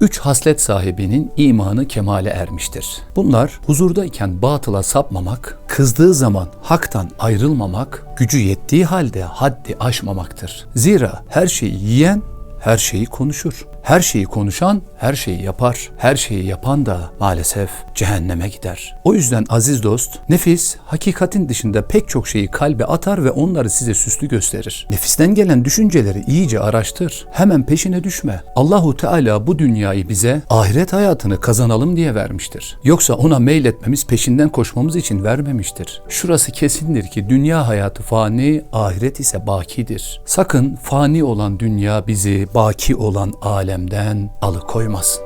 Üç haslet sahibinin imanı kemale ermiştir. Bunlar huzurdayken batıla sapmamak, kızdığı zaman haktan ayrılmamak, gücü yettiği halde haddi aşmamaktır. Zira her şeyi yiyen her şeyi konuşur. Her şeyi konuşan her şeyi yapar. Her şeyi yapan da maalesef cehenneme gider. O yüzden aziz dost, nefis hakikatin dışında pek çok şeyi kalbe atar ve onları size süslü gösterir. Nefisten gelen düşünceleri iyice araştır. Hemen peşine düşme. Allahu Teala bu dünyayı bize ahiret hayatını kazanalım diye vermiştir. Yoksa ona meyletmemiz, peşinden koşmamız için vermemiştir. Şurası kesindir ki dünya hayatı fani, ahiret ise bakidir. Sakın fani olan dünya bizi baki olan alemden alıkoymasın.